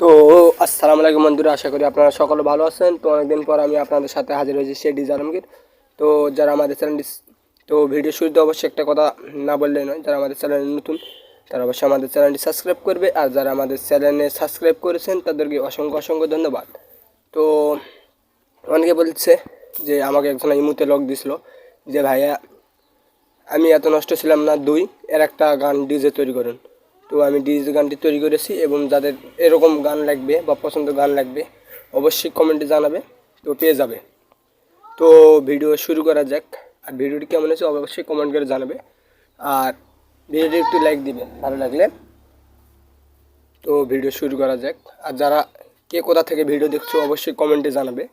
তো আসসালামু আলাইকুম বন্ধুরা, আশা করি আপনারা সকলে ভালো আছেন। তো অনেকদিন পর আমি আপনাদের সাথে হাজির হয়েছি সে ডিজ আলমগীর তো যারা আমাদের চ্যানেলটি তো ভিডিও শুরুতে অবশ্যই একটা কথা না বললেই নয়, যারা আমাদের চ্যানেলে নতুন, তারা অবশ্যই আমাদের চ্যানেলটি সাবস্ক্রাইব করবে। আর যারা আমাদের চ্যানেলে সাবস্ক্রাইব করেছেন, তাদেরকে অসংখ্য অসংখ্য ধন্যবাদ। তো অনেকে বলছে যে আমাকে একজন ইমুতে লক দিছিল যে, ভাইয়া, আমি এত নষ্ট ছিলাম না, দুই, এর একটা গান ডিজে তৈরি করুন। তো আমি ডিজে গানটি তৈরি করেছি এবং যাদের এরকম গান লাগবে বা পছন্দ গান লাগবে, অবশ্যই কমেন্টে জানাবে, তো পেয়ে যাবে। তো ভিডিও শুরু করা যাক। আর ভিডিওটি কেমন হয়েছে অবশ্যই কমেন্ট করে জানাবে। আর ভিডিওটি একটু লাইক দিবে, ভালো লাগলে। তো ভিডিও শুরু করা যাক। আর যারা কে কোথা থেকে ভিডিও দেখছ, অবশ্যই কমেন্টে জানাবে।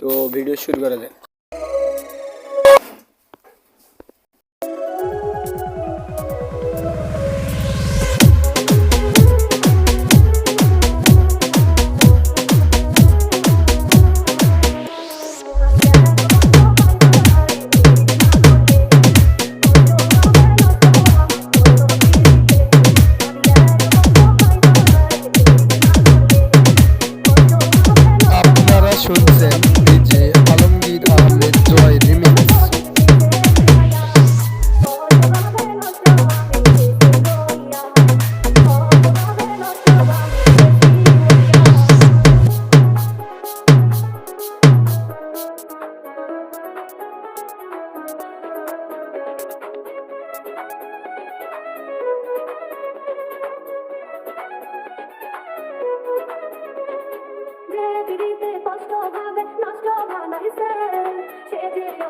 তো ভিডিও শুরু করা যাক।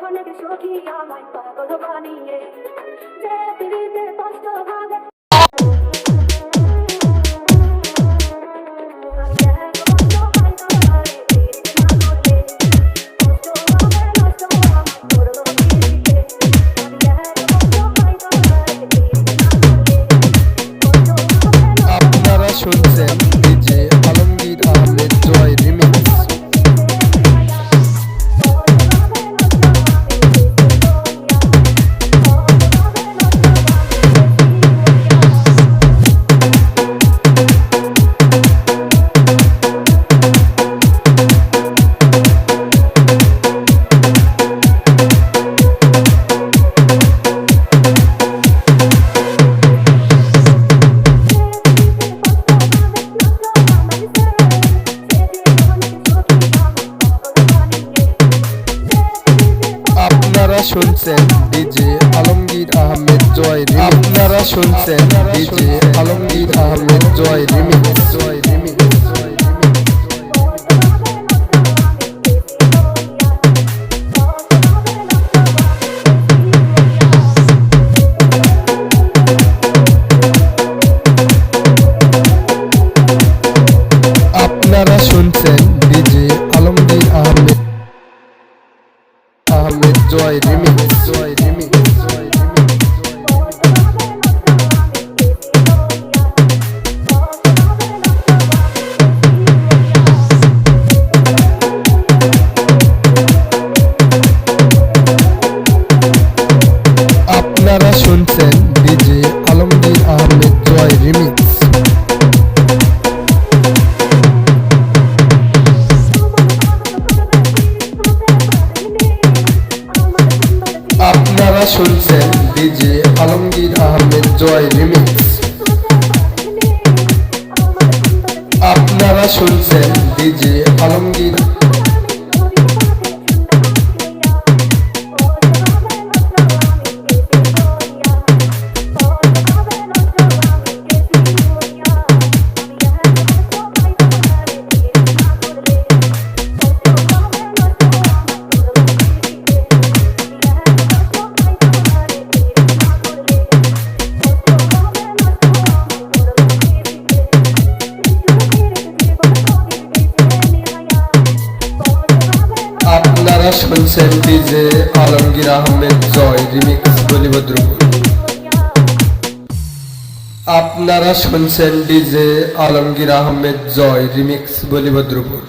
অনেক সখী আমায় পাগল বানিয়ে। যে পৃথিবীতে কষ্ট ভাবে শুনছেন ডিজে আলমগীর আহমেদ জয় আপনারা শুনছেন DJ Alamgir Ahmed Joy Rimi Joy Ahmed Joy remix Joy remix আপনারা শুনছেন ডিজে আলমগীর। শুনছেন ডিজে আলমগীর আহমেদ জয় রিমিক্স বলিভদ্রপুর আপনারা শুনছেন ডিজে আলমগীর আহমেদ জয় রিমিক্স বলিভদ্রপুর